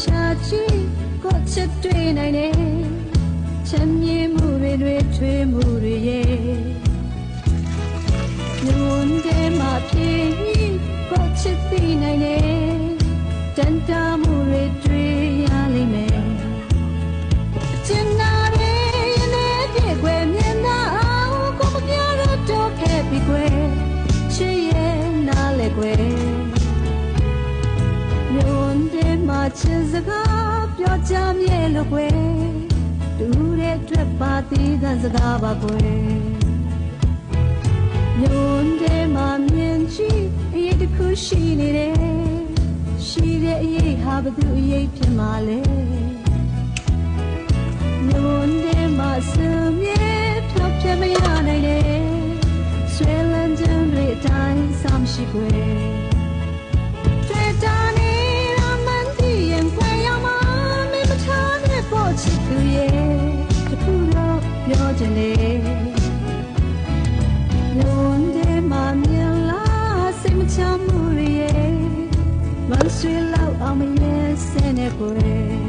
ရှာကြည့်ကိုချစ်တွေ့နိုင်တယ်ချမ်းမြေ့မှုတွေတွေထွေးမှုတွေရဲ့ညွန်တဲ့မှာဖြစ်ကိုချစ်သိနိုင်တယ်တန်တာမှုတွေတွေ့ရလိမ့်မယ်အချင်နာရဲ့ရင်ထဲပြည့်ွယ်မြင်နာအောင်ကိုမပြတော့တော့ခဲ့ပြီကွယ်ချစ်ရဲ့နားလေကွ ချစ်စကားပြောကြမြဲလို့ကွယ်တူတဲ့အတွက်ပါသေးတဲ့စကားပါကွယ်ညွန်တဲ့မှာမြင်ကြည့်အရေးတစ်ခုရှိနေတယ်ရှိတဲ့အရေးဟာဘသူအရေးဖြစ်မှာလဲညွန်တဲ့မှာစမြဲဖြောက်ပြမရနိုင်တယ်ဆွဲလန်းခြင်းတွေအတိုင်းဆောင်ရှိကွယ် ပြောချင်တယ်ညွန်တဲ့မှာမြင်လားစိတ်မချမှုရဲ့မဆွေးလောက်အောင်မလဲစနေကိုယ်